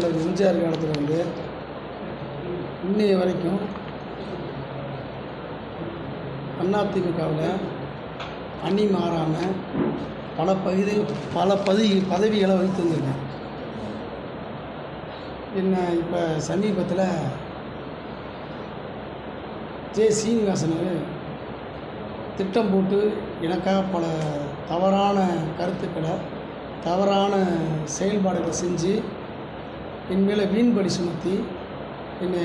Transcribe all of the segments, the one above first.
தலைவர் எம்ஜிஆர் காலத்தில் வந்து இன்னைய வரைக்கும் அதிமுகவில் அணி மாறாமல் பல பகுதி பல பதவி பதவிகளை வகித்து வந்திருக்கேன் என்ன இப்போ சமீபத்தில் ஜே சீனிவாசன் திட்டம் போட்டு எனக்காக பல தவறான கருத்துக்களை தவறான செயல்பாடுகளை செஞ்சு என் மேலே வீண்படி சுமத்தி என்னை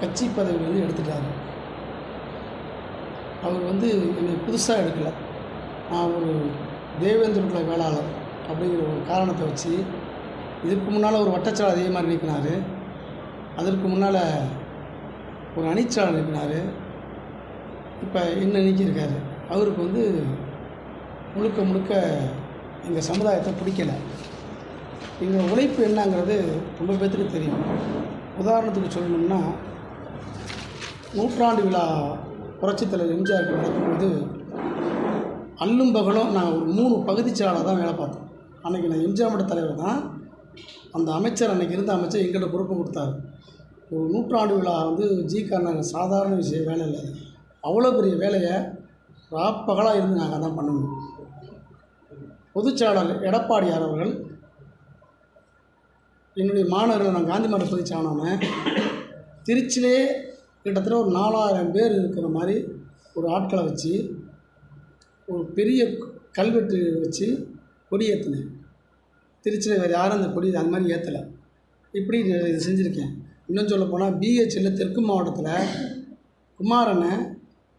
கட்சி பதவியிலேருந்து எடுத்துட்டாரு. அவர் வந்து என்னை புதுசாக எடுக்கலை. நான் ஒரு தேவேந்திர குல வேளாளர் அப்படிங்கிற ஒரு காரணத்தை வச்சு இதுக்கு முன்னால் ஒரு வட்டச்சாலை அதே மாதிரி நீக்கினார். அதற்கு முன்னால் ஒரு அணிச்சாலை நிற்கினார் இப்போ என்ன நீக்கியிருக்காரு? அவருக்கு வந்து முழுக்க முழுக்க எங்கள் சமுதாயத்தை பிடிக்கல. எங்களோட உழைப்பு என்னங்கிறது ரொம்ப பேர்த்துக்கு தெரியும். உதாரணத்துக்கு சொல்லணும்னா நூற்றாண்டு விழா புரட்சித்தலைவர் எம்ஜிஆர் எம்ஜிஆருக்கு நடக்கும்போது அல்லும் பகலும் நான் ஒரு மூணு பகுதி செயலாளர் தான் வேலை பார்த்தேன். அன்றைக்கி நான் எம்ஜிஆர் மட்ட தலைவர் தான். அந்த அமைச்சர் அன்றைக்கி இருந்த அமைச்சர் எங்கள்கிட்ட பொறுப்பு கொடுத்தாரு. ஒரு நூற்றாண்டு விழா வந்து ஜி கண்ணன் சாதாரண விஷயம் வேலை இல்லை. அவ்வளோ பெரிய வேலையை ராப்பகலாக இருந்து நாங்கள் தான் பண்ணணும். பொதுச்செயலாளர் எடப்பாடியார் அவர்கள் என்னுடைய மாணவர்கள் நான் காந்தி மன்ற சொல்லிச்சானாம திருச்சியிலே கிட்டத்தட்ட ஒரு நாலாயிரம் பேர் இருக்கிற மாதிரி ஒரு ஆட்களை வச்சு ஒரு பெரிய கல்வெட்டு வச்சு கொடி ஏற்றினேன் திருச்சியில் வேறு யாரும் அந்த கொடி அது மாதிரி ஏற்றலை இப்படி இது செஞ்சுருக்கேன். இன்னும் சொல்ல போனால் பிஹெச்சில் தெற்கு மாவட்டத்தில் குமாரனை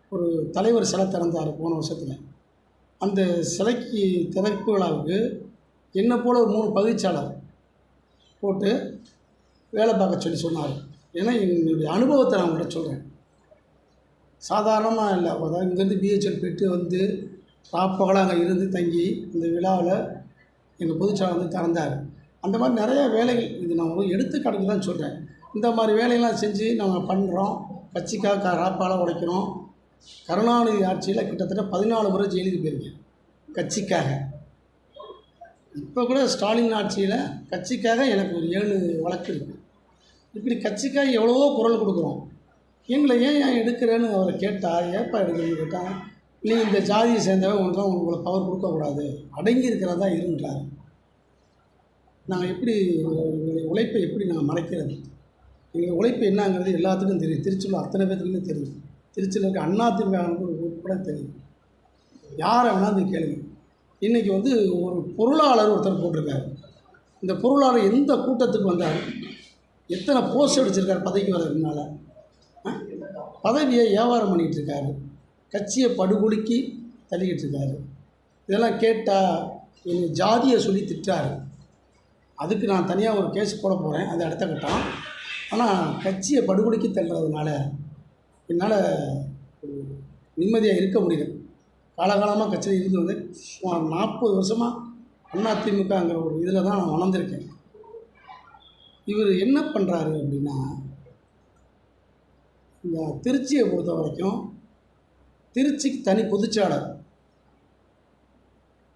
ஒரு தலைவர் சிலை திறந்தார் போன வருஷத்தில். அந்த சிலைக்கு திறப்பு விழாவுக்கு என்னை போல் ஒரு மூணு பகுதிச்சாளர். போட்டு வேலை பார்க்க சொல்லி சொன்னார். ஏன்னா என்னுடைய அனுபவத்தை நான் உங்கள்கிட்ட சொல்கிறேன் சாதாரணமாக இல்லை. அதாவது இங்கேருந்து பிஹெச்எல் போயிட்டு வந்து ராப்பகலாக அங்கே இருந்து தங்கி இந்த விழாவில் எங்கள் பொதுச்சாளர் வந்து திறந்தார். அந்த மாதிரி நிறையா வேலைகள் இது நான் ஒரு எடுத்துக்காட்டுக்கு தான் சொல்கிறேன் இந்த மாதிரி வேலையெல்லாம் செஞ்சு நாங்கள் பண்ணுறோம் கட்சிக்காக க ராப்பால உடைக்கிறோம். கருணாநிதி ஆட்சியில் கிட்டத்தட்ட பதினாலு முறை ஜெயிலுக்கு போயிருக்கேன். கட்சிக்காக. இப்போ கூட ஸ்டாலின் ஆட்சியில் கட்சிக்காக எனக்கு ஒரு ஏழு வழக்கு இருக்குது இப்படி கட்சிக்காக எவ்வளவோ குரல் கொடுக்குறோம். எங்களை ஏன் ஏன் எடுக்கிறேன்னு அவரை கேட்டால் ஏப்பா எடுக்கிறேன்னு கேட்டால் நீ இந்த ஜாதியை சேர்ந்தவன் உனக்கு உங்களை பவர் கொடுக்கக்கூடாது. அடங்கி இருக்கிறதா இருன்றார் நாங்கள் எப்படி எங்களுடைய உழைப்பை எப்படி நாங்கள் மறைக்கிறது? எங்கள் உழைப்பு என்னங்கிறது எல்லாத்துக்கும் தெரியும். திருச்சியில் அத்தனை பேத்துக்குமே தெரியும். திருச்சியில் இருக்க அண்ணா திமுக உட்பட தெரியும். யாரை வேணாலும் கேளுங்க. இன்றைக்கி வந்து ஒரு பொருளாளர் ஒருத்தர் போட்டிருக்காரு. இந்த பொருளாளர் எந்த கூட்டத்துக்கு வந்தார்? எத்தனை போஸ்ட் அடிச்சிருக்கார் பதவிக்கு வர்றதுக்கு பதவியை வியாபாரம் பண்ணிகிட்டு இருக்காரு கட்சியை படுகொலுக்கி தள்ளிக்கிட்டு இருக்காரு இதெல்லாம் கேட்டால் என்னை ஜாதியை சொல்லி திட்டாரு அதுக்கு நான் தனியாக ஒரு கேஸ் போட போகிறேன் அது அடுத்த கட்டம். ஆனால் கட்சியை படுகொலுக்கி தள்ளுறதுனால என்னால் நிம்மதியாக இருக்க முடியல. காலகாலமாக கட்சியில் இருந்து வந்து சுமார் நாற்பது வருஷமாக அதிமுகங்கிற ஒரு இதில் தான் நான் வளர்ந்துருக்கேன். இவர் என்ன பண்ணுறாரு அப்படின்னா இந்த திருச்சியை பொறுத்த வரைக்கும் திருச்சிக்கு தனி பொதுச்சாளர்.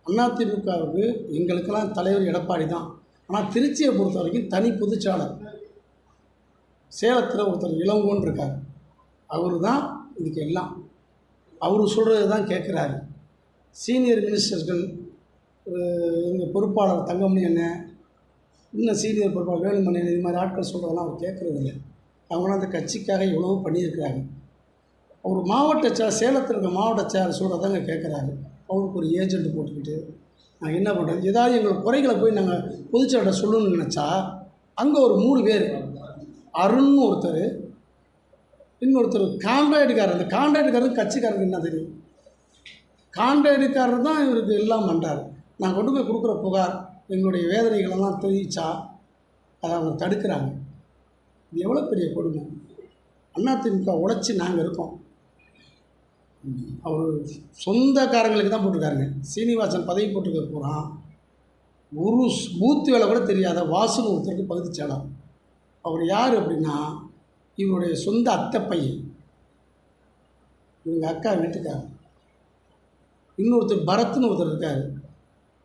அதிமுகவுக்கு எங்களுக்கெல்லாம் தலைவர் எடப்பாடி தான். ஆனால் திருச்சியை பொறுத்த வரைக்கும் தனி பொதுச்சாளர். சேலத்தில் ஒருத்தர் இளங்கோன் இருக்கார். அவர் தான் இதுக்கு எல்லாம். அவர் சொல்கிறது தான் கேட்குறாரு. சீனியர் மினிஸ்டர்கள் எங்கள் பொறுப்பாளர் தங்கமணி அண்ணன் இன்னும் சீனியர் பொறுப்பாளர் வேலுமணி அண்ணன் இது மாதிரி ஆட்கள் சொல்கிறதெல்லாம் அவர் கேட்குறது இல்லை. அவங்களாம் அந்த கட்சிக்காக எவ்வளவோ பண்ணியிருக்கிறாங்க. அவர் மாவட்ட சே சேலத்தில் இருக்க மாவட்ட சேர் சொல்கிறதாங்க கேட்குறாரு. அவருக்கு ஒரு ஏஜென்ட் போட்டுக்கிட்டு நான் என்ன பண்ணுறது ஏதாவது எங்கள் குறைகளை போய் நாங்கள் பொதுச்செயலாளர் சொல்லணும்னு நினச்சா அங்கே ஒரு மூணு பேர். அருண்னு ஒருத்தர் இன்னொருத்தர் கான்ட்ராக்டுக்காரர் அந்த கான்ட்ராக்டுக்காரருக்கு கட்சிக்காரருக்கு என்ன தெரியும்? கான்ட்ராக்டுக்காரர் தான் இவருக்கு எல்லாம் பண்ணுறாரு நான் கொண்டு போய் கொடுக்குற புகார் எங்களுடைய வேதனைகளெல்லாம் தெரிவிச்சா அதை அவங்க தடுக்கிறாங்க. இது எவ்வளோ பெரிய கொடுமை? அதிமுக உழைச்சி நாங்கள் இருக்கோம். அவர் சொந்தக்காரங்களுக்கு தான் போட்டிருக்காருங்க. சீனிவாசன் பதவி போட்டுக்க போகிறான் ஒரு பூத்து வேலை கூட தெரியாத வாசல் ஒருத்தருக்கு பகுதி செயலாளர். அவர் யார் அப்படின்னா இவருடைய சொந்த அத்தை பையன். இவங்க அக்கா வீட்டுக்காரர். இன்னொருத்தர் பரத்னு ஒருத்தர் இருக்கார்.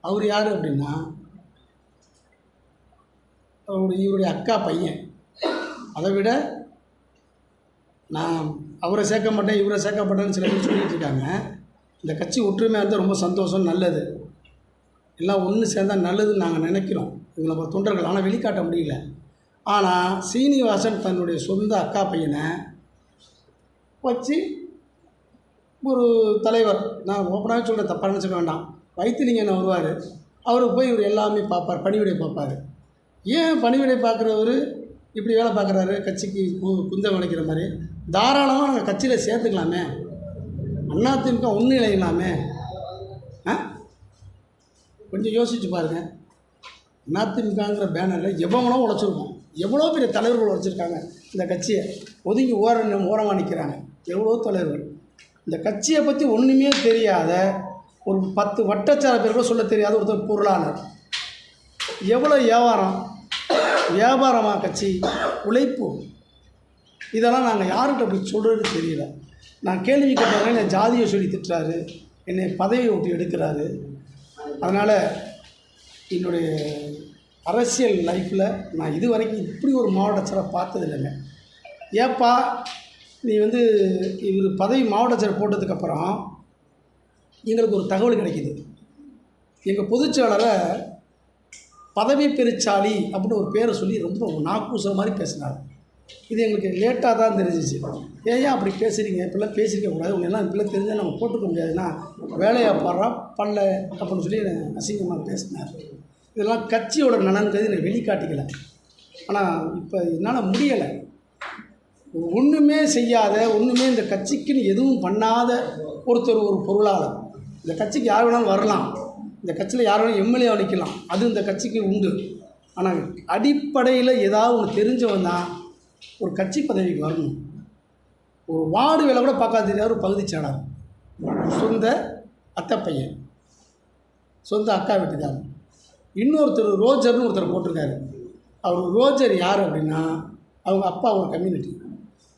அவர் யார் அப்படின்னா அவருடைய இவருடைய அக்கா பையன். அதை விட நான் அவரை சேர்க்க மாட்டேன் இவரை சேர்க்க மாட்டேன்னு சில பேர் சொல்லிட்டு இருக்காங்க. இந்த கட்சி ஒற்றுமையாக இருந்தால் ரொம்ப சந்தோஷம் நல்லது. எல்லாம் ஒன்று சேர்ந்தால் நல்லதுன்னு நாங்கள் நினைக்கிறோம். எங்களை தொண்டர்கள் ஆனால் வெளிக்காட்ட முடியல. ஆனால் சீனிவாசன் தன்னுடைய சொந்த அக்கா பையனை வச்சு ஒரு தலைவர். நான் ஓப்பனாக சொல்கிறேன் தப்பாக நினச்சிக்க வேண்டாம். வைத்திலிங்கன்னு வருவார்? அவருக்கு போய் இவர் எல்லாமே பார்ப்பார் பணிவிடை பார்ப்பார். ஏன் பணிவிடை பார்க்குறவர் இப்படி வேலை பார்க்குறாரு? கட்சிக்கு கு குந்தம் வளைக்கிற மாதிரி. தாராளமாக நாங்கள் கட்சியில் சேர்த்துக்கலாமே. அதிமுக ஒன்றும் இணையலாமே. ஆ? கொஞ்சம் யோசிச்சு பாருங்கள் அதிமுகங்கிற பேனரில் எவ்வளோ உழைச்சிருக்கோம் எவ்வளோ பெரிய தலைவர்கள் வச்சுருக்காங்க இந்த கட்சியை? ஒதுங்கி ஓரம் ஓரமாக நிற்கிறாங்க எவ்வளோ தலைவர்கள்? இந்த கட்சியை பற்றி ஒன்றுமே தெரியாத ஒரு பத்து வட்டச்சார பேர் கூட சொல்ல தெரியாத ஒருத்தர் பொருளாளர். எவ்வளோ வியாபாரம்? வியாபாரமாக கட்சி? உழைப்பு? இதெல்லாம் நாங்கள் யார்கிட்ட போய் சொல்கிறது தெரியல. நான் கேள்வி கேட்டாங்க என்னை ஜாதியை சொல்லி திட்டுறாரு. என்னை பதவியை விட்டு எடுக்கிறாரு. அதனால் என்னுடைய அரசியல் லைஃப்பில் நான் இது வரைக்கும் இப்படி ஒரு மாவட்ட பார்த்தது இல்லைங்க ஏப்பா நீ வந்து இவர் பதவி மாவட்ட போட்டதுக்கப்புறம் எங்களுக்கு ஒரு தகவல் கிடைக்கிது. எங்கள் பொதுச்செயலரை பதவி பெருச்சாளி அப்படின்னு ஒரு பேரை சொல்லி ரொம்ப நாக்கூசுற மாதிரி பேசினார். இது எங்களுக்கு லேட்டாக தான் தெரிஞ்சிச்சு. ஏன் அப்படி பேசுகிறீங்க இப்படிலாம் பேசியிருக்க கூடாது. உங்களெல்லாம் இப்படிலாம் தெரிஞ்சால் நம்ம போட்டுக்க முடியாதுன்னா வேலையை பாடுறா பண்ணல அப்படின்னு சொல்லி அசிங்கமாக பேசினார். இதெல்லாம் கட்சியோட நலன்கிறது என்னை வெளிக்காட்டிக்கல. ஆனால் இப்போ என்னால் முடியலை. ஒன்றுமே செய்யாத ஒன்றுமே இந்த கட்சிக்குன்னு எதுவும் பண்ணாத ஒருத்தர் ஒரு பொருளாளர். இந்த கட்சிக்கு யார் வேணாலும் வரலாம். இந்த கட்சியில் யார் வேணாலும் எம்எல்ஏ நிற்கலாம் அது இந்த கட்சிக்கு உண்டு. ஆனால் அடிப்படையில் ஏதாவது ஒன்று தெரிஞ்சவன் தான் ஒரு கட்சி பதவிக்கு வரணும். ஒரு வார்டு வேலை கூட பார்க்காத தெரியாத ஒரு பகுதி செயலாளர் சொந்த அத்தை பையன். சொந்த அக்கா வீட்டுக்காரன். இன்னொருத்தர் ரோஜர்னு ஒருத்தர் போட்டிருக்காரு. அவர் ரோஜர் யார் அப்படின்னா அவங்க அப்பா ஒரு கம்யூனிட்டி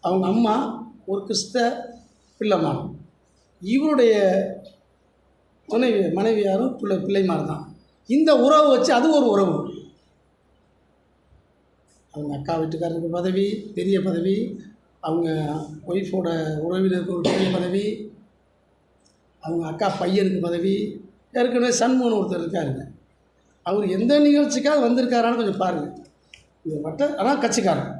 அவங்க அம்மா ஒரு கிறிஸ்த பிள்ளைமான் இவருடைய துணைவி மனைவியாரும் பிள்ளை பிள்ளைமார் தான் இந்த உறவை வச்சு அது ஒரு உறவு. அவங்க அக்கா வீட்டுக்காரருக்கு பதவி பெரிய பதவி அவங்க ஒய்ஃபோட உறவினருக்கு ஒரு பெரிய பதவி அவங்க அக்கா பையனுக்கு பதவி ஏற்கனவே சண்முகன் ஒருத்தர் இருக்காருங்க. அவர் எந்த நிகழ்ச்சிக்காக வந்திருக்காரான்னு கொஞ்சம் பாருங்கள் இது மட்டும் ஆனால் கட்சிக்காரர்.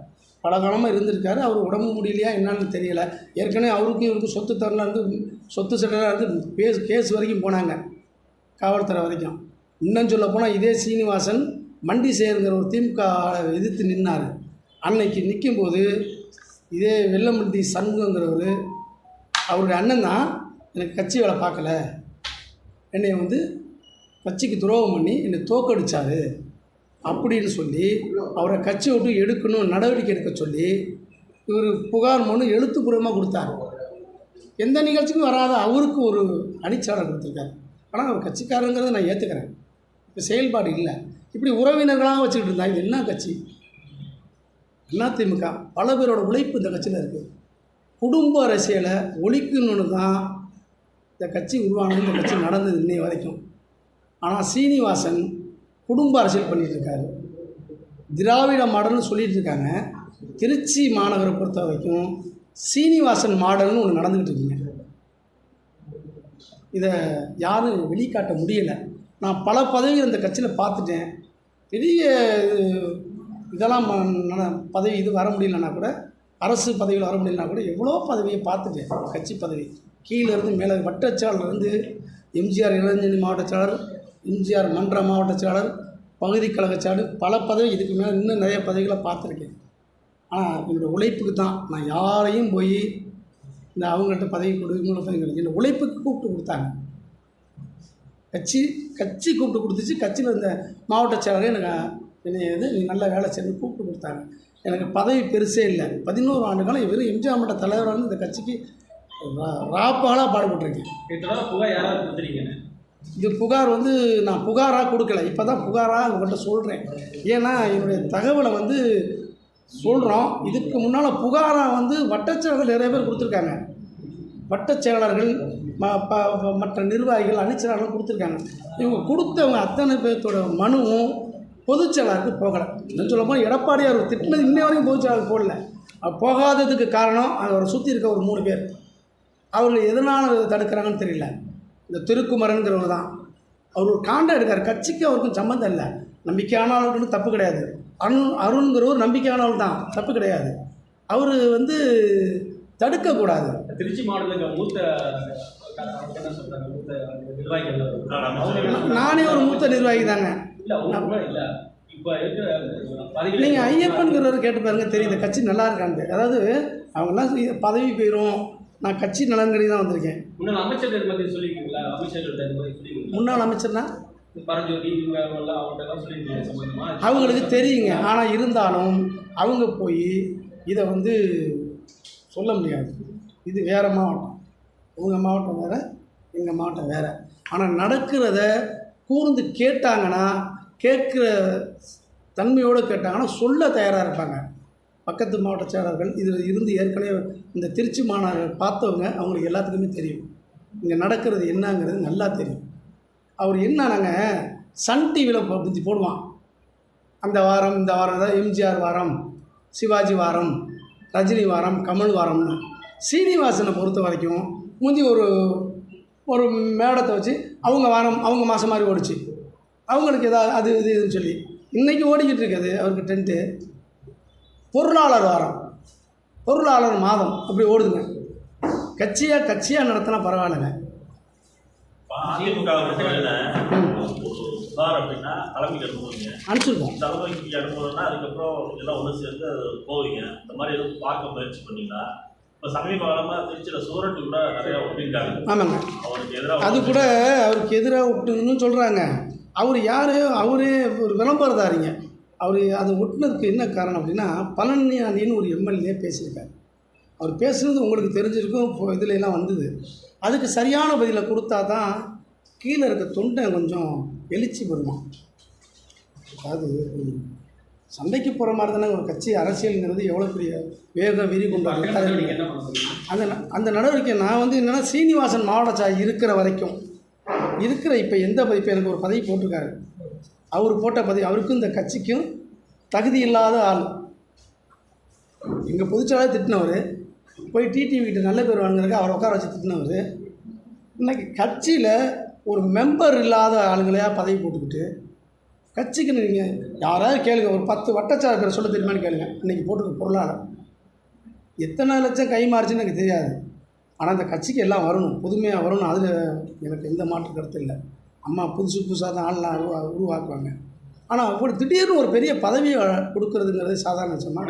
பல காலமாக இருந்திருக்காரு. அவர் உடம்பு முடியலையா என்னன்னு தெரியல. ஏற்கனவே அவருக்கும் இவருக்கும் சொத்து தரலாம் இருந்து சொத்து சட்டலாம் இருந்து பேஸ் கேஸ் வரைக்கும் போனாங்க. காவல்துறை வரைக்கும். இன்னும் சொல்ல போனால் இதே சீனிவாசன் மண்டி சேருங்கிற ஒரு திமுக எதிர்த்து நின்னார். அன்னைக்கு நிற்கும்போது இதே வெள்ளமண்டி சண்முகங்கிறவர் அவருடைய அண்ணன் தான் எனக்கு கட்சி வேலை பார்க்கல. என்னை வந்து கட்சிக்கு துரோகம் பண்ணி என்னை தோக்கடிச்சாரு அப்படின்னு சொல்லி அவரை கட்சி விட்டு எடுக்கணும் நடவடிக்கை எடுக்க சொல்லி இவர் புகார் மனு எழுத்துப்பூர்வமாக கொடுத்தாரு. எந்த நிகழ்ச்சிக்கும் வராத அவருக்கு ஒரு அணிச்சாளர் கொடுத்துருக்காரு. ஆனால் அவர் கட்சிக்காரங்கிறத நான் ஏற்றுக்கிறேன் இப்போ செயல்பாடு இல்லை. இப்படி உறவினர்களாக வச்சுக்கிட்டு இருந்தா இது என்ன கட்சி? அதிமுக பல பேரோட உழைப்பு இந்த கட்சியில் இருக்குது குடும்ப அரசியலை ஒழிக்கணும்னு தான் இந்த கட்சி உருவானது இந்த கட்சி நடந்தது இன்னை வரைக்கும். ஆனால் சீனிவாசன் குடும்ப அரசியல் பண்ணிட்டு இருக்காரு திராவிட மாடல்னு சொல்லிகிட்டு இருக்காங்க திருச்சி மாநகரை பொறுத்த வரைக்கும் சீனிவாசன் மாடல்னு ஒன்று நடந்துக்கிட்டு இருக்குங்க இதை யாரும் வெளிக்காட்ட முடியலை. நான் பல பதவிகள் இந்த கட்சியில் பார்த்துட்டேன். பெரிய இது- இதெல்லாம் ம- பதவி இது வர முடியலன்னா கூட அரசு பதவியில் வர முடியலனா கூட எவ்வளோ பதவியை பார்த்துட்டேன். கட்சி பதவி. கீழே இருந்து மேலே வட்டச்சாளர்லேருந்து எம்ஜிஆர் இளைஞரணி மாவட்ட எம்ஜிஆர் மன்ற மாவட்ட செயலாளர் பகுதி கழக செயலாளர் பல பதவி இதுக்கு மேலே இன்னும் நிறைய பதவிகளை பார்த்துருக்கேன் ஆனால் என்னோடய உழைப்புக்கு தான் நான் யாரையும் போய் இந்த அவங்கள்ட்ட பதவி கொடுக்கணும் இவங்கள்ட்ட என்னோட உழைப்புக்கு கூப்பிட்டு கொடுத்தாங்க கட்சி கட்சி கூப்பிட்டு கொடுத்துச்சு கட்சியில் இருந்த மாவட்ட செயலரே எனக்கு என்னை இது நீ நல்ல வேலை செய்யணும் கூப்பிட்டு கொடுத்தாங்க எனக்கு பதவி பெருசே இல்லை பதினோரு ஆண்டு காலம் வெறும் எம்ஜிஆர் மன்ற தலைவராக இந்த கட்சிக்கு ரா- ராப்பாலாக பாடுபட்டுருக்கேன் இது புகார் வந்து நான் புகாராக கொடுக்கல. இப்போ தான் புகாராக உங்கள்கிட்ட சொல்கிறேன் ஏன்னா என்னுடைய தகவலை வந்து சொல்கிறோம் இதுக்கு முன்னால் புகாராக வந்து வட்டச்செயலர்கள் நிறைய பேர் கொடுத்துருக்காங்க. வட்டச் செயலாளர்கள் ம ப மற்ற நிர்வாகிகள் அணிச்செயலாளர்கள் கொடுத்துருக்காங்க. இவங்க கொடுத்தவங்க அத்தனை பேர்த்தோட மனுவும் பொதுச் செயலாளருக்கு போகலை. இன்னும் சொல்ல போனால் எடப்பாடியார் திட்டினது இன்ன வரைக்கும் பொதுச் போடல. போகாததுக்கு காரணம் அவரை சுற்றி இருக்க ஒரு மூணு பேர். அவர்கள் எதனால் தடுக்கிறாங்கன்னு தெரியல. இந்த திருக்குமரன்கிறவர் தான் அவர் ஒரு காண்டா எடுக்கார் கட்சிக்கு அவருக்கும் சம்மந்தம் இல்லை. நம்பிக்கையானவர்களுக்கு தப்பு கிடையாது. அருண் அருண்கிறவர் நம்பிக்கையானவர் தான் தப்பு கிடையாது. அவர் வந்து தடுக்கக்கூடாது. திருச்சி மாவட்டத்துக்கு மூத்த? நானே ஒரு மூத்த நிர்வாகி தாங்க. நீங்கள் ஐயப்பன்கிறவர் கேட்டு பாருங்க தெரியும் இந்த கட்சி நல்லா இருக்கான்ட்டு. அதாவது அவங்கெல்லாம் பதவி போயிடும் நான் கட்சி நலன்கடி தான் வந்திருக்கேன். முன்னாள் அமைச்சர்கள் பத்தி சொல்லியிருக்கீங்களா சொல்லியிருக்கீங்களா முன்னாள் அமைச்சர்னா? அவங்களுக்கு தெரியுங்க. ஆனால் இருந்தாலும் அவங்க போய் இதை வந்து சொல்ல முடியாது. இது வேறு மாவட்டம். உங்கள் மாவட்டம் வேறு எங்கள் மாவட்டம் வேறு. ஆனால் நடக்கிறத கூர்ந்து கேட்டாங்கன்னா கேட்குற தன்மையோடு கேட்டாங்கன்னா சொல்ல தயாராக இருப்பாங்க. பக்கத்து மாவட்ட செயலாளர்கள் இதில் இருந்து ஏற்கனவே இந்த திருச்சி மாநகர் பார்த்தவங்க அவங்களுக்கு எல்லாத்துக்குமே தெரியும். இங்கே நடக்கிறது என்னங்கிறது நல்லா தெரியும். அவர் என்னன்னாங்க சன் டிவியில் பற்றி போடுவான். அந்த வாரம் இந்த வாரம் அதாவது எம்ஜிஆர் வாரம் சிவாஜி வாரம் ரஜினி வாரம் கமல் வாரம்னு. சீனிவாசனை பொறுத்த வரைக்கும் முந்தி ஒரு ஒரு மேடத்தை வச்சு அவங்க வாரம் அவங்க மாதம் மாதிரி ஓடிச்சு. அவங்களுக்கு ஏதாவது அது இது இதுன்னு சொல்லி. இன்றைக்கி ஓடிக்கிட்டு இருக்குது அவருக்கு டென்ட்டு. பொருளாளர் வாரம். பொருளாளர் மாதம். அப்படி ஓடுதுங்க. கட்சியாக கட்சியாக நடத்தினா பரவாயில்லைங்க. அனுப்பிச்சிருக்கோம். தலைமைக்கு அனுப்புறதுன்னா அதுக்கப்புறம் எல்லாம் ஒன்று சேர்ந்து அது போவீங்க. இந்த மாதிரி எதுவும் பார்க்க முயற்சி பண்ணீங்களா? இப்போ சமீப காலமாக திருச்சியில் சூரட்டு கூட நிறையா ஒட்டிருக்காங்க ஆமாங்க. அவருக்கு எதிராக அது கூட அவருக்கு எதிராக விட்டுன்னு சொல்கிறாங்க அவர் யார்? அவரே ஒரு விளம்பரதாரிங்க. அவர் அது ஒட்டுனதுக்கு என்ன காரணம் அப்படின்னா பழனியாண்டின்னு ஒரு எம்எல்ஏ பேசியிருக்காரு. அவர் பேசுனது உங்களுக்கு தெரிஞ்சிருக்கும் இப்போ இதுல எல்லாம் வந்தது. அதுக்கு சரியான பதிலை கொடுத்தா தான் கீழே இருக்க தொண்டை கொஞ்சம் எழுச்சி பெறுமா? அதாவது சண்டைக்கு போகிற மாதிரி தானே ஒரு கட்சி அரசியலுங்கிறது எவ்வளோ பெரிய வேக விரி கொண்டு மக்கள் அது நடவடிக்கை என்ன பண்ண முடியும் அந்த அந்த நடவடிக்கை நான் வந்து என்னென்னா சீனிவாசன் மாவட்ட சாய் இருக்கிற வரைக்கும். இருக்கிற இப்போ எந்த இப்போ எனக்கு ஒரு பதவி போட்டிருக்காரு. அவர் போட்ட பதவி அவருக்கும் இந்த கட்சிக்கும் தகுதி இல்லாத ஆள். எங்கள் பொதுச்செயலாளர் திட்டினவர் போய் டிடிவி கிட்ட நல்ல பேர் வாங்கினதுக்கு அவரை உட்கார வச்சு திட்டினவர் இன்றைக்கி கட்சியில் ஒரு மெம்பர் இல்லாத ஆளுங்களையா பதவி போட்டுக்கிட்டு கட்சிக்கு நீங்கள் யாராவது கேளுங்க ஒரு பத்து வட்டச்சார் பேர் சொல்ல தெரியுமான்னு கேளுங்க. இன்றைக்கி போட்டுக்க பொருளாளர் எத்தனை லட்சம் கை மாறிச்சுன்னு எனக்கு தெரியாது. ஆனால் அந்த கட்சிக்கு எல்லாம் வரணும் புதுமையாக வரணும். அதில் எனக்கு எந்த மாற்று கருத்து இல்லை. அம்மா புதுசு புதுசாக தான் ஆள்லாம் உருவா உருவாக்குவாங்க. ஆனால் அப்படி திடீர்னு ஒரு பெரிய பதவியை கொடுக்கறதுங்கிறது சாதாரண விஷயமா?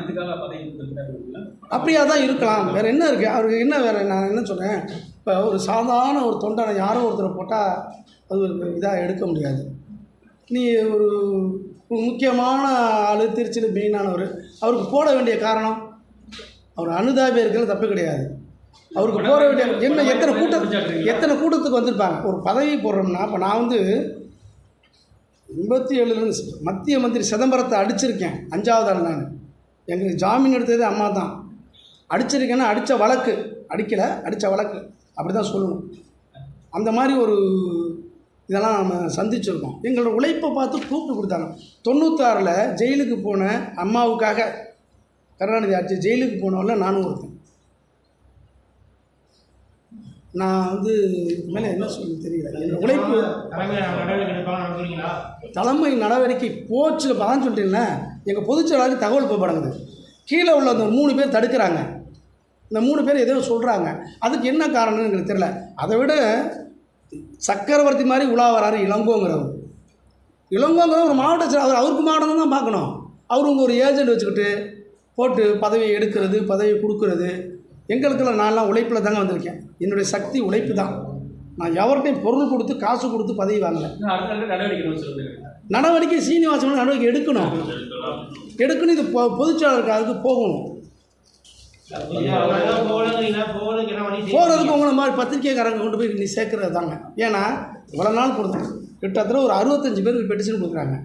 அப்படியா தான் இருக்கலாம். வேறு என்ன இருக்குது அவருக்கு என்ன வேறு நான் என்ன சொல்கிறேன் இப்போ ஒரு சாதாரண ஒரு தொண்டனை யாரோ ஒருத்தரை போட்டால் அது ஒரு இதாக எடுக்க முடியாது. நீ ஒரு ஒரு முக்கியமான ஆள் திருச்சியில் மெயினானவர் அவருக்கு போட வேண்டிய காரணம் அவர் அனுதாபி இருக்கிறது தப்பு கிடையாது. அவருக்கு போட வேண்டிய என்ன எத்தனை கூட்டம் எத்தனை கூட்டத்துக்கு வந்திருப்பாங்க? ஒரு பதவி போடுறோம்னா இப்போ நான் வந்து எண்பத்தி ஏழுலேருந்து மத்திய மந்திரி சிதம்பரத்தை அடிச்சிருக்கேன். அஞ்சாவது ஆள் நான். எங்களுக்கு ஜாமீன் எடுத்தது அம்மா தான். அடிச்சிருக்கேன்னா அடித்த வழக்கு. அடிக்கலை அடித்த வழக்கு. அப்படி தான் சொல்லணும். அந்த மாதிரி ஒரு இதெல்லாம் நம்ம சந்திச்சிருக்கோம். எங்களோட உழைப்பை பார்த்து கூப்பிட்டு கொடுத்தாங்க. தொண்ணூத்தாறில் ஜெயிலுக்கு போன அம்மாவுக்காக கருணாநிதி ஆட்சி ஜெயிலுக்கு போனவங்கள நானும் ஒருத்தன். நான் வந்து இதுக்கு மேலே என்ன சொல்ல தெரியல. என் உழைப்பு தலைமை நடவடிக்கை போச்சு அதான் சொல்லிட்டீங்கன்னா எங்கள் பொதுச்செயலாளருக்கு தகவல் போகப்படங்குது கீழே உள்ள அந்த மூணு பேர் தடுக்கிறாங்க. இந்த மூணு பேர் ஏதோ சொல்கிறாங்க அதுக்கு என்ன காரணம்னு எங்களுக்கு தெரியல. அதை விட சக்கரவர்த்தி மாதிரி உலா வராரு இளங்கோங்கிறவர். இளங்கோங்கிற ஒரு மாவட்ட செயலாளர் அவருக்கு மாவட்டம் தான் பார்க்கணும். அவர் உங்கள் ஒரு ஏஜென்ட் வச்சுக்கிட்டு போட்டு பதவியை எடுக்கிறது பதவியை கொடுக்கறது. எங்களுக்கெல்லாம் நான்லாம் உழைப்பில் தாங்க வந்திருக்கேன். என்னுடைய சக்தி உழைப்பு தான். நான் எவர்கிட்டையும் பொருள் கொடுத்து காசு கொடுத்து பதவி வாங்கலை. நடவடிக்கை சீனிவாசன் நடவடிக்கை எடுக்கணும். எடுக்கணும் இது பொதுச்செயலாளருக்கு அதுக்கு போகணும். போகறதுக்கு உங்களை மாதிரி பத்திரிக்கைக்காரங்க கொண்டு போய் நீ சேர்க்கறது தாங்க. ஏன்னா இவ்வளோ நாள் கொடுத்தோம் கிட்டத்தட்ட ஒரு அறுபத்தஞ்சு பேருக்கு பெட்டிஷன் கொடுக்குறாங்க.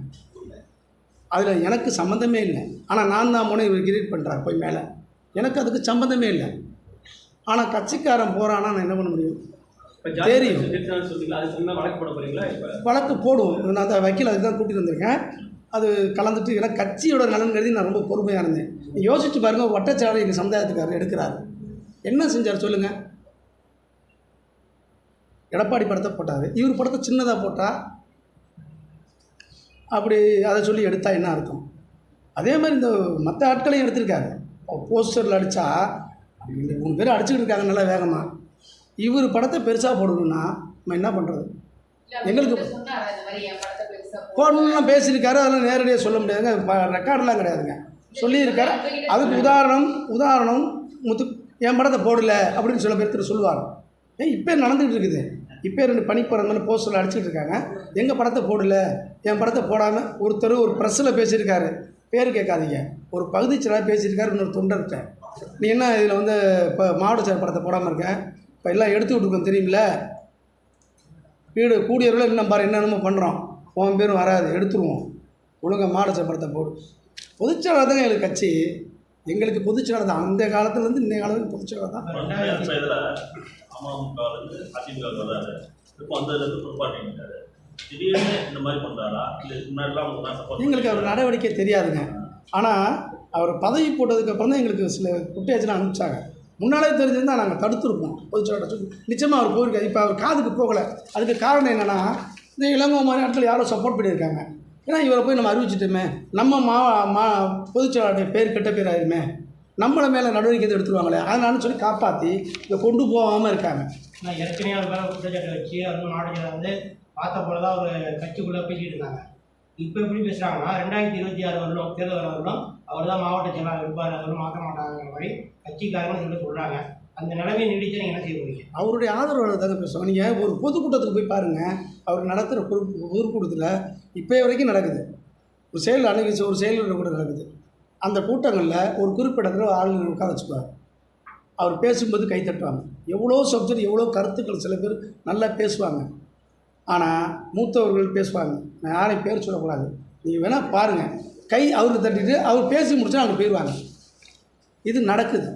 அதில் எனக்கு சம்மந்தமே இல்லை. ஆனால் நான் தான் முனை இவர் கிரியேட் பண்ணுறார் போய் மேலே. எனக்கு அதுக்கு சம்மந்தமே இல்லை. ஆனால் கட்சிக்காரன் போகிறான்னா நான் என்ன பண்ண முடியும்? தெரியும். வழக்கு போடுவோம். நான் அந்த வக்கீல் அதுக்கு தான் கூட்டிகிட்டு வந்திருக்கேன். அது கலந்துட்டு ஏன்னா கட்சியோட நலன் கருதி நான் ரொம்ப பொறுமையாக இருந்தேன். யோசிச்சு பாருங்கள் வட்டச்சாலை எங்கள் சமுதாயத்துக்காரர் எடுக்கிறாரு. என்ன செஞ்சார் சொல்லுங்கள் எடப்பாடி படத்தை போட்டார். இவர் படத்தை சின்னதாக போட்டால் அப்படி அதை சொல்லி எடுத்தா என்ன அர்த்தம்? அதே மாதிரி இந்த மற்ற ஆட்களையும் எடுத்திருக்காரு. போஸ்டரில் அடித்தா மூணு பேர் அடிச்சுக்கிட்டு இருக்காங்க நல்லா வேகமாக இவர் படத்தை பெருசாக போடணும்னா நம்ம என்ன பண்ணுறது எங்களுக்கு- இந்த. போடணும்லாம் பேசியிருக்காரு அதெல்லாம் நேரடியாக சொல்ல முடியாதுங்க. ரெக்கார்டெலாம் கிடையாதுங்க. சொல்லியிருக்காரு. அதுக்கு உதாரணம் உதாரணம் முத்து என் படத்தை போடல அப்படின்னு சில பேர்த்து சொல்லுவாங்க ஏன் இப்போ நடந்துகிட்டு இருக்குது? இப்போ ரெண்டு பனிப்பறந்தன்னு போஸ்டரில் அடிச்சுட்டு இருக்காங்க. எங்கள் படத்தை போடல? என் படத்தை போடாமல் ஒருத்தர் ஒரு ப்ரெஸ்ஸில் பேசியிருக்காரு. பேர் கேட்காதீங்க. ஒரு பகுதி செயலாளர் பேசியிருக்காரு இன்னொரு தொண்டர்கிட்ட. நீ என்ன இதில் வந்து இப்போ மாவட்ட செயல் படத்தை போடாமல் இருக்க? இப்போ எல்லாம் எடுத்து விட்ருக்கோம் தெரியுமில்ல? வீடு கூடியவர்கள் இன்னும் பாரு என்னென்னமோ பண்ணுறோம் உன் பேரும் வராது எடுத்துருவோம். ஒழுங்கா மாவட்ட செயல் படத்தை போடு. பொதுச்செயலாளர் தாங்க எங்களுக்கு கட்சி? எங்களுக்கு பொதுச்செயலாளர் தான். அந்த காலத்துலேருந்து இன்னைய காலத்துக்கு பொதுச்செயலாளர் தான். இந்த எங்களுக்கு அவர் நடவடிக்கை தெரியாதுங்க. ஆனால் அவர் பதவி போட்டதுக்கப்புறம் தான் எங்களுக்கு சில குட்டேஜ்லாம் அனுப்பிச்சாங்க. முன்னாலே தெரிஞ்சிருந்தால் நாங்கள் தடுத்துருப்போம். பொதுச்செயலாளர் சொல்லி நிச்சயமாக அவர் போயிருக்காரு இப்போ அவர் காதுக்கு போகலை. அதுக்கு காரணம் என்னென்னா இந்த இளங்கோ மாதிரி இடத்துல யாரோ சப்போர்ட் பண்ணியிருக்காங்க. ஏன்னா இவரை போய் நம்ம அறிவிச்சிட்டோமே. நம்ம மா மா பொதுச்செயலாளருடைய பேர் கெட்ட பேர் ஆயிருமே. நம்மளை மேலே நடவடிக்கை எதுவும் எடுத்துருவாங்களே? அதனால சொல்லி காப்பாற்றி இதை கொண்டு போகாமல் இருக்காங்க. ஏற்கனவே அவர் மேலே குற்றச்சாட்டு வச்சு அதுவும் நாடு வந்து பார்த்த போல தான் ஒரு கட்சிக்குள்ளே பேசிட்டு இருந்தாங்க. இப்போ எப்படி பேசுகிறாங்கன்னா ரெண்டாயிரத்தி இருபத்தி ஆறு வருடம் தேர்தல் வர அவர் தான் மாவட்ட செயலாளர் இருப்பார் அவரும் மாற்ற மாட்டாங்கிற மாதிரி கட்சிக்காரங்க சொல்லி சொல்கிறாங்க அந்த நிலைமையை நீடிச்சு நீங்கள் என்ன செய்ய போறீங்க? அவருடைய ஆதரவாளர் தாங்க பேசுவோம் நீங்கள் ஒரு பொதுக்கூட்டத்துக்கு போய் பாருங்கள் அவர் நடத்துகிற பொதுக்கூட்டத்தில் இப்போ வரைக்கும் நடக்குது. ஒரு செயல் அணுகிச்சு ஒரு செயல் கூட நடக்குது. அந்த கூட்டங்களில் ஒரு குறிப்பிடத்தில் ஆளுநர் உட்கார வச்சுப்பார். அவர் பேசும்போது கை தட்டுவாங்க. எவ்வளோ சப்ஜெக்ட் எவ்வளோ கருத்துக்கள் சில பேர் நல்லா பேசுவாங்க. ஆனால் மூத்தவர்கள் பேசுவாங்க. நான் யாரையும் பேர் சொல்லக்கூடாது. நீங்கள் வேணால் பாருங்கள் கை அவருக்கு தட்டிட்டு அவர் பேசி முடிச்சா அவங்க போயிடுவாங்க இது நடக்குது.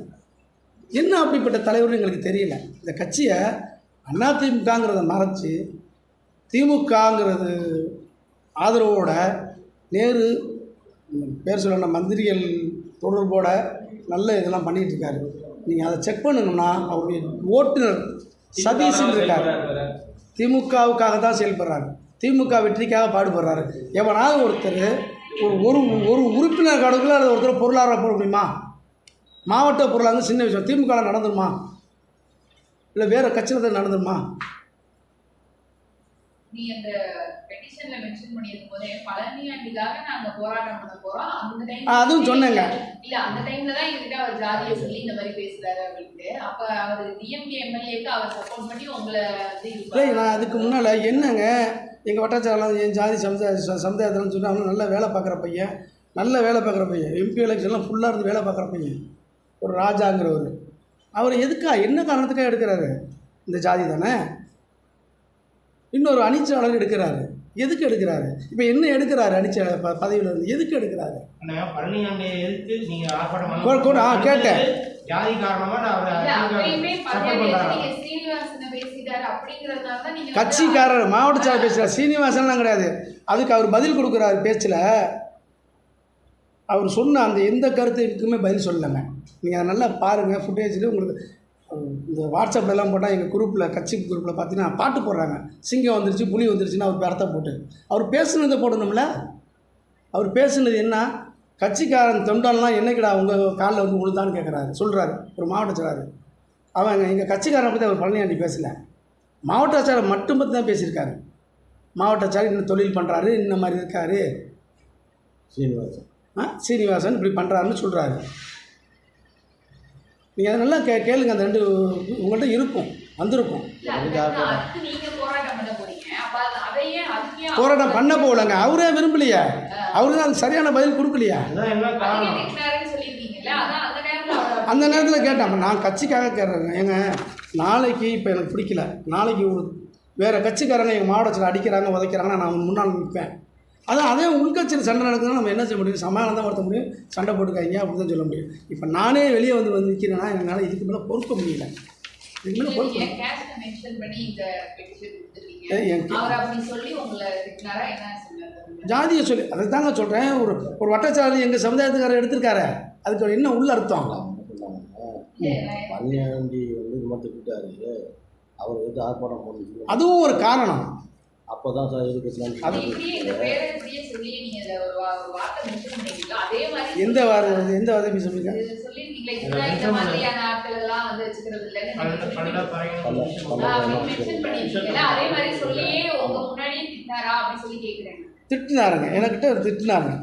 என்ன அப்படிப்பட்ட தலைவர்னு எங்களுக்கு தெரியல. இந்த கட்சியை அதிமுகங்கிறத மறைச்சு திமுகங்கிறது ஆதரவோட நேரு பேர் சொல்ல மந்திரிகள் தொடர்போட நல்ல இதெல்லாம் பண்ணிகிட்டு இருக்காரு நீங்கள் அதை செக் பண்ணணும்னா அவருடைய ஓட்டுநர் சதீஷ்னு இருக்கார். திமுகவுக்காக தான் செயல்படுறாரு திமுக வெற்றிக்காக பாடுபடுறாரு. எவனாவது ஒருத்தர் ஒரு ஒரு ஒரு உறுப்பினர் கணக்கில் அது ஒருத்தர் பொருளாதாரம் போட முடியுமா? மாவட்ட பொருளாதாரம் சின்ன விஷயம். திமுக ல நடந்துருமா? இல்லை வேறு கட்சியில் நடந்துருமா? நீ அந்த பெட்டிஷன்ல மென்ஷன் பண்ணியிருக்கும் போதே பழனி ஆண்டிக்காக நாங்க போராட்டம் பண்ண போறோம். அந்த டைம் ஆ, அதுவும் சொன்னேங்க. இல்ல அந்த டைம்ல தான் எங்ககிட்ட அவர் ஜாதியை சொல்லி இந்த மாதிரி பேசுறாரு அப்படின்ட்டு. அப்ப அவர் டிஎம்கே எம்எல்ஏக்கு அவர் சப்போர்ட் பண்ணி உங்களை வந்து நான் அதுக்கு முன்னால் என்னங்க? எங்கள் வட்டாச்சாரம் என் ஜாதி சமுதாய ச- சமுதாயத்தில்னு சொன்னால் அவனும் நல்ல வேலை பார்க்குற பையன். நல்ல வேலை பார்க்குற பையன். எம்பி எலெக்ஷன்லாம் ஃபுல்லாக இருந்து வேலை பார்க்குற பையன். ஒரு ராஜாங்கிறவர். அவர் எதுக்கா என்ன காரணத்துக்காக எடுக்கிறாரு? இந்த ஜாதி தானே? இன்னொரு அணிச்சாளர் எடுக்கிறாரு. எதுக்கு எடுக்கிறாரு? இப்போ என்ன எடுக்கிறாரு ப பதவியில் இருந்து எதுக்கு எடுக்கிறாரு? ஆனால் பழனி ஆண்டையை எதிர்த்து நீங்கள் ஆர்ப்பாட்டம் கோ- கோ- ஆ, கேட்டேன். கட்சிக்காரர் மாவட்ட செயலர் பேசுகிறார் சீனிவாசன்லாம் கிடையாது. அதுக்கு அவர் பதில் கொடுக்குறாரு பேச்சில். அவர் சொன்ன அந்த எந்த கருத்துக்குமே பதில் சொல்லலைங்க. நீங்கள் அதை நல்லா பாருங்கள் ஃபுட்டேஜில் உங்களுக்கு இந்த வாட்ஸ்அப்ல எல்லாம் போட்டால் எங்கள் குரூப்பில் கட்சி குரூப்பில் பார்த்தீங்கன்னா பாட்டு போடுறாங்க. சிங்கம் வந்துருச்சு புலி வந்துருச்சுன்னு அவர் அர்த்தம் போட்டு. அவர் பேசுனதை போடணும்ல? அவர் பேசுனது என்ன? கட்சிக்காரன் தொண்டன்லாம் என்னைக்குடா உங்கள் காலில் வந்து விழுந்தான்னு கேட்குறாரு சொல்கிறாரு ஒரு மாவட்ட செயலாளர் அவன் எங்கள் கட்சிக்காரனை பற்றி அவர் பழனியாண்டி பேசலை. மாவட்ட ஆட்சியாளர் மட்டும் பற்றி தான் பேசியிருக்காரு. மாவட்ட ஆட்சியாளர் இன்னும் தொழில் பண்ணுறாரு இந்த மாதிரி இருக்காரு. சீனிவாசன். ஆ? சீனிவாசன் இப்படி பண்ணுறாருன்னு சொல்கிறாரு நீங்கள் அதை நல்லா கே கேளுங்க அந்த ரெண்டு உங்கள்கிட்ட இருக்கும் வந்திருக்கும். போராட்டம் பண்ண போகலங்க அவரே விரும்பலையே. அவரு தான் சரியான பதில் கொடுக்கலையா. அந்த நேரத்துல கேட்டேன். நான் கட்சிக்காக கேட்குறேங்க ஏங்க நாளைக்கு இப்போ எனக்கு பிடிக்கல. நாளைக்கு ஒரு வேறு கட்சிக்காரங்க எங்கள் மாவட்டத்தில் அடிக்கிறாங்க உதைக்கிறாங்கன்னா நான் முன்னால் நிற்பேன் அதான் அதே உள்கட்சியில் சண்டை நடக்குதுன்னா நம்ம என்ன செய்ய முடியும்? சமாதானம் தான் வருத்த முடியும். சண்டை போட்டுக்காதீங்க அப்படி தான் சொல்ல முடியும். இப்போ நானே வெளியே வந்து வந்து நிற்கிறேன்னா என்னால் இதுக்கு மேலே பொறுக்க முடியல. இதுக்கு மேலே பொறுக்க ஜாதியை சொல்லி அதை தாங்க சொல்கிறேன் ஒரு ஒரு வட்டச்சாரதி எங்கள் சமுதாயத்துக்காரர் எடுத்திருக்காரு. அதுக்கு என்ன உள்ள அர்த்தம்? பன்னியாண்டி வந்து மட்டும் அவர் வந்து ஆர்ப்பாட்டம் அதுவும் ஒரு காரணம். அப்போ தான் சார் இதை ஒரு ஒரு வார்த்தை மாதிரி எந்த வார எந்த வதவி சொல்லுங்க திட்டினாருங்க. என்கிட்ட அவர் திட்டினாருங்க.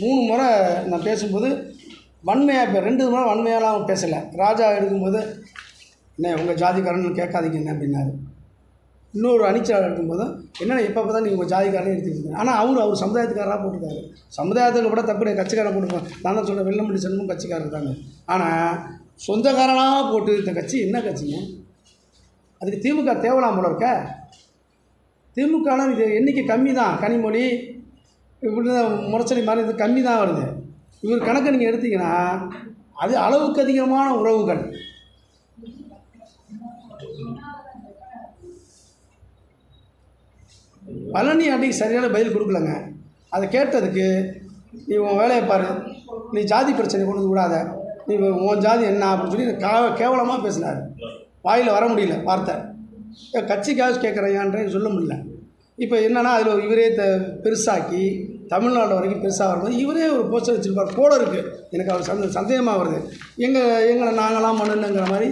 மூணு முறை நான் பேசும்போது வன்மையாக இப்போ ரெண்டு முறை வன்மையாலாம் பேசலை. ராஜா எடுக்கும்போது என்ன உங்கள் ஜாதிக்காரன்னு கேட்காதீங்க என்ன? அப்படின்னாரு. இன்னொரு அணிச்சாளர் இருக்கும்போது என்னென்ன எப்போ தான் நீங்கள் உங்கள் ஜாதிக்காரனே எடுத்துக்கிட்டீங்க ஆனால் அவர் அவர் சமுதாயத்துக்காரராக போட்டிருக்காரு. சமுதாயத்துக்கு கூட தப்பு கிடையாது. கட்சிக்காரன் போட்டுருக்கோம் நான் தான் சொல்கிறேன் வெள்ளமல்லி செல்வமும் கட்சிக்காரர் தாங்க ஆனால் சொந்தக்காரனாக போட்டு இந்த கட்சி என்ன கட்சிங்க? அதுக்கு திமுக தேவலாம் போல இருக்க. திமுகலாம் இது எண்ணிக்கை கம்மி தான். கனிமொழி இப்படி தான் முரசொலி மாதிரி இது கம்மி தான் வருது. இவர் கணக்கை நீங்கள் எடுத்தீங்கன்னா அது அளவுக்கு அதிகமான உறவுகள். பழனி அன்றைக்கி சரியான பதில் கொடுக்கலங்க. அதை கேட்டதுக்கு நீ உன் வேலையை பாரு. நீ ஜாதி பிரச்சனை கொண்டு வந்து விடாத. நீ உன் ஜாதி என்ன? அப்படின்னு சொல்லி கா கேவலமாக பேசினார். வாயில் வர முடியல வார்த்தை. ஏன் கட்சிக்காக கேட்குறையான்றே சொல்ல முடியல. இப்போ என்னன்னா அதில் இவரே த பெருசாக்கி தமிழ்நாடு வரைக்கும் பெருசாக வரும்போது இவரே ஒரு போஸ்டர் வச்சுருப்பார். கூட இருக்குது எனக்கு அவர் சந்த சந்தேகமாக வருது. எங்கள் எங்களை நாங்களாம் பண்ணணுங்கிற மாதிரி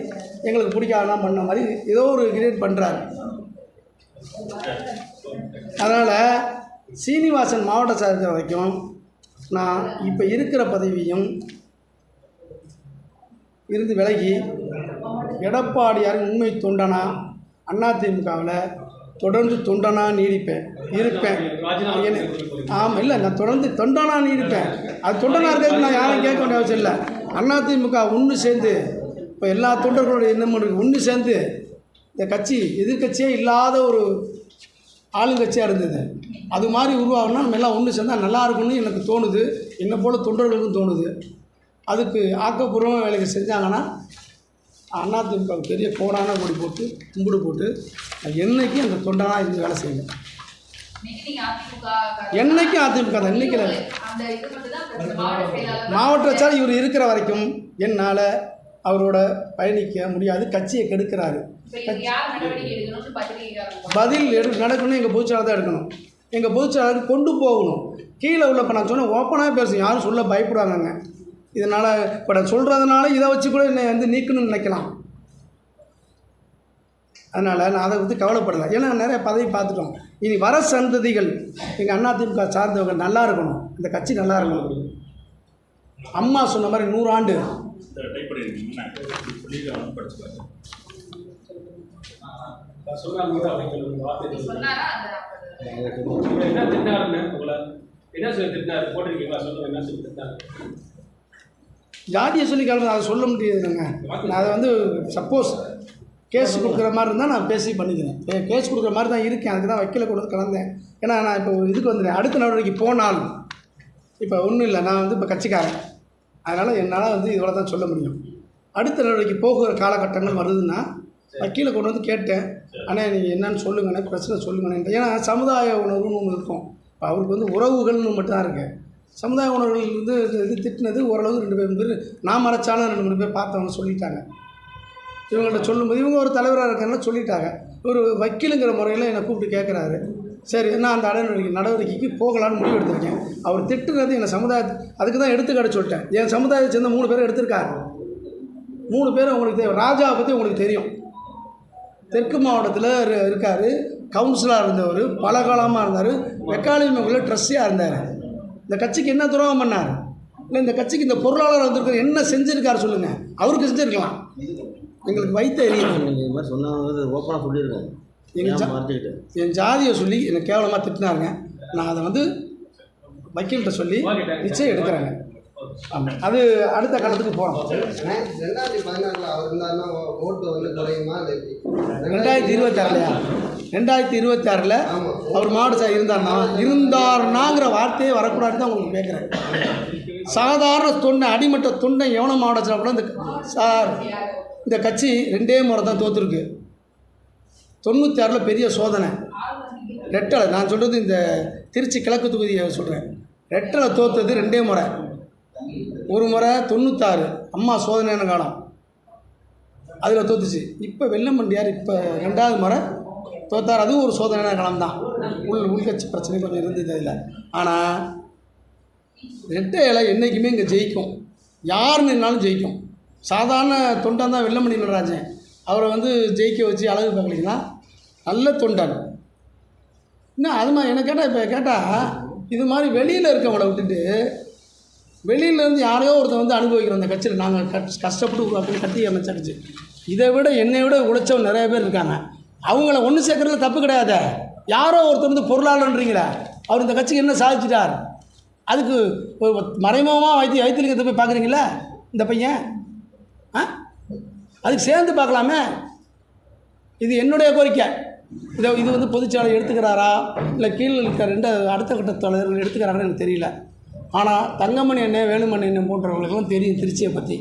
எங்களுக்கு பிடிக்காதலாம் பண்ண மாதிரி ஏதோ ஒரு கிரியேட் பண்ணுறாரு அதனால் சீனிவாசன் மாவட்ட சார் வரைக்கும் நான் இப்போ இருக்கிற பதவியும் இருந்து விலகி எடப்பாடியாரின் உண்மை தொண்டனா அதிமுகவில் தொடர்ந்து தொண்டனா நீடிப்பேன் இருப்பேன். ஆமாம் இல்லை நான் தொடர்ந்து தொண்டனா நீடிப்பேன். அது தொண்டனாக இருக்கிறது நான் யாரும் கேட்க வேண்டிய அவசியம் இல்லை. அதிமுக ஒன்று சேர்ந்து இப்போ எல்லா தொண்டர்களுடைய எண்ணமும் ஒன்று சேர்ந்து இந்த கட்சி எதிர்க்கட்சியே இல்லாத ஒரு ஆளுங்கட்சியாக இருந்தது. அது மாதிரி உருவாகணும்னா நம்ம எல்லாம் ஒன்று சேர்ந்தால் நல்லா இருக்கும்னு எனக்கு தோணுது. என்னை போல் தொண்டர்களுக்கும் தோணுது. அதுக்கு ஆக்கப்பூர்வமாக வேலைகள் செஞ்சாங்கன்னா அதிமுக பெரிய கோடான கொடி போட்டு கும்பிடு போட்டு நான் என்னைக்கும் அந்த தொண்டனாக இருந்து வேலை செய்யணும் அதிமுக என்னைக்கும் அதிமுக தான்? இன்னைக்கு மாவட்ட வச்சாலும் இவர் இருக்கிற வரைக்கும் என்னால் அவரோட பயணிக்க முடியாது கட்சியை கெடுக்கிறாரு. பதில் எடு நடக்கணும் எங்கள் பொதுச்செயலாளர் தான் எடுக்கணும். எங்கள் பொதுச்செயலாளருக்கு கொண்டு போகணும். கீழே உள்ள இப்போ நான் சொன்னேன் ஓப்பனாக பேசும் யாரும் சொல்ல பயப்படுவாங்கங்க இதனால் இப்போ நான் சொல்கிறதுனால இதை வச்சு கூட என்னை வந்து நீக்கணும்னு நினைக்கலாம். அதனால் நான் அதை பற்றி கவலைப்படலை. ஏன்னா நிறைய பதவி பார்த்துட்டோம். இனி வர சந்ததிகள் எங்கள் அதிமுக சார்ந்தவங்க நல்லா இருக்கணும். இந்த கட்சி நல்லா இருக்கணும். அம்மா சொன்ன மாதிரி நூறாண்டு டைப் பண்ணியிருக்கீங்கன்னா சொல்லியிருக்காங்க படிச்சு பாருங்க சொன்னாங்க அப்படின்னு ஒரு வார்த்தை என்ன திட்டினாருன்னு உங்களை என்ன சொல்லி திட்டினாரு போட்டிருக்கீங்களா சொல்லுங்க என்ன சொல்லி திட்டினாரு ஜாதியை சொல்லி கிளம்பு அதை சொல்ல முடியாதுங்க. நான் அதை வந்து சப்போஸ் கேஸ் கொடுக்குற மாதிரி இருந்தால் நான் பேசி பண்ணிக்கிறேன். கேஸ் கொடுக்குற மாதிரி தான் இருக்கேன். அதுக்கு தான் வக்கீல கொண்டு வந்து கலந்தேன். ஏன்னா நான் இப்போ இதுக்கு வந்துடுறேன் அடுத்த நடவடிக்கை போனால் இப்போ ஒன்றும் இல்லை. நான் வந்து இப்போ கட்சிக்காரன். அதனால் என்னால் வந்து இதோட தான் சொல்ல முடியும். அடுத்த நடவடிக்கை போகிற காலகட்டங்கள் வருதுன்னா வக்கீலை கொண்டு வந்து கேட்டேன். அண்ணே நீங்கள் என்னன்னு சொல்லுங்கண்ணே பிரச்சனை சொல்லுங்கண்ணே ஏன்னா சமுதாய உணர்வுன்னு ஒன்று இருக்கும். இப்போ அவருக்கு வந்து உறவுகள்னு மட்டும்தான் இருக்கு. சமுதாய உணர்வுகள் வந்து இது திட்டினது ஓரளவு ரெண்டு பேர் பேர் நான் மறைச்சாலும் ரெண்டு மூணு பேர் பார்த்தவங்க சொல்லிட்டாங்க. இவங்கள்ட்ட சொல்லும்போது இவங்க ஒரு தலைவராக இருக்கிறனால சொல்லிட்டாங்க. ஒரு வக்கீலுங்கிற முறையில் என்னை கூப்பிட்டு கேட்குறாரு சரி நான் அந்த நடவடிக்கை நடவடிக்கைக்கு போகலான்னு முடிவு எடுத்திருக்கேன். அவர் திட்டுனது என்னை சமுதாய அதுக்கு தான் எடுத்துக்காட்ட சொல்லிட்டேன். என் சமுதாயத்தை சேர்ந்த மூணு பேர் எடுத்திருக்காரு. மூணு பேர் உங்களுக்கு தெரியும் ராஜாவை பற்றி உங்களுக்கு தெரியும். தெற்கு மாவட்டத்தில் இருக்கார். கவுன்சிலராக இருந்தவர் பல காலமாக இருந்தார் வெக்காளியம்மக்குள்ள ட்ரஸ்டியாக இருந்தார். இந்த கட்சிக்கு என்ன துரோகம் பண்ணார்? இல்லை இந்த கட்சிக்கு இந்த பொருளாளர் வந்திருக்கிற என்ன செஞ்சுருக்காரு சொல்லுங்கள் அவருக்கு செஞ்சுருக்கலாம். எங்களுக்கு வைத்த மாதிரி சொன்னாங்க ஓப்பனாக சொல்லியிருக்கேன் எங்க ஜா- ஏன் மறைச்சிக்கிட்டு என் ஜாதியை சொல்லி என்னை கேவலமாக திட்டினாருங்க. நான் அதை வந்து வக்கீல்கிட்ட சொல்லி நிச்சயம் எடுக்கிறேங்க. அது அடுத்த கட்டத்துக்கு போகிறோம் ரெண்டாயிரத்தி பதினாறுல அவர் இருந்தாருன்னா ஓட்டு வந்து குறையுமா ரெண்டாயிரத்தி இருபத்தாறுலையா? ரெண்டாயிரத்தி இருபத்தாறில் அவர் மாவட்ட சார் இருந்தார்னா இருந்தார்னாங்கிற வார்த்தையே வரக்கூடாதுன்னு தான் உங்களுக்கு கேட்குறேன். சாதாரண தொண்டை அடிமட்ட தொண்டை எவன மாவட்ட சார் கூட இந்த சார் இந்த கட்சி ரெண்டே முறை தான் தோற்றுருக்கு தொண்ணூற்றி ஆறில் பெரிய சோதனை. ரெட்டலை நான் சொல்கிறது இந்த திருச்சி கிழக்கு தொகுதியை சொல்கிறேன் ரெட்டலை தோத்தது ரெண்டே முறை. ஒரு முறை தொண்ணூத்தாறு அம்மா சோதனையான காலம் அதில் தோத்துச்சு. இப்போ வெள்ளமண்டியார் இப்போ ரெண்டாவது முறை தோத்தார். அதுவும் ஒரு சோதனையான காலம் தான் உள் உள்கட்சி பிரச்சனை கொஞ்சம் இருந்தது அதில். ஆனால் ரெட்டை இலை என்றைக்குமே இங்கே ஜெயிக்கும். யார் நின்னாலும் ஜெயிக்கும். சாதாரண தொண்டன் தான் வெள்ளமணி நடராஜன். அவரை வந்து ஜெயிக்க வச்சு அழகு பார்க்கலீங்கன்னா நல்ல தொண்டன். இன்னும் அது மாதிரி என்ன கேட்டால் இப்போ கேட்டால் இது மாதிரி வெளியில் இருக்கவங்கள விட்டுட்டு வெளியிலேருந்து யாரையோ ஒருத்தர் வந்து அனுபவிக்கிறோம் அந்த கட்சியில். நாங்கள் கட் கஷ்டப்பட்டு உருவாக்கி கட்டி அமைச்ச கட்சி இதை விட என்னை விட உழைச்சவங்க நிறைய பேர் இருக்காங்க. அவங்கள ஒன்று சேர்க்குறதுல தப்பு கிடையாது. யாரோ ஒருத்தர் வந்து பொருளாளன்றீங்களே அவர் இந்த கட்சிக்கு என்ன சாதிச்சிட்டார்? அதுக்கு ஒரு மறைமுகமாக வைத்தி வைத்திலிங்கத்தை போய் பார்க்குறீங்களா இந்த பையன்? ஆ? அதுக்கு சேர்ந்து பார்க்கலாமே. இது என்னுடைய கோரிக்கை. இதை இது வந்து பொதுச்செயலாளர் எடுத்துக்கிறாரா? இல்லை கீழே இருக்க ரெண்டு அடுத்த கட்ட தலைவர்கள் எடுத்துக்கிறாங்கன்னு எனக்கு தெரியல. ஆனால் தங்கமணி அண்ணன் வேலுமணி அண்ணன் போன்றவங்களுக்கெல்லாம் தெரியும் திருச்சியை பற்றி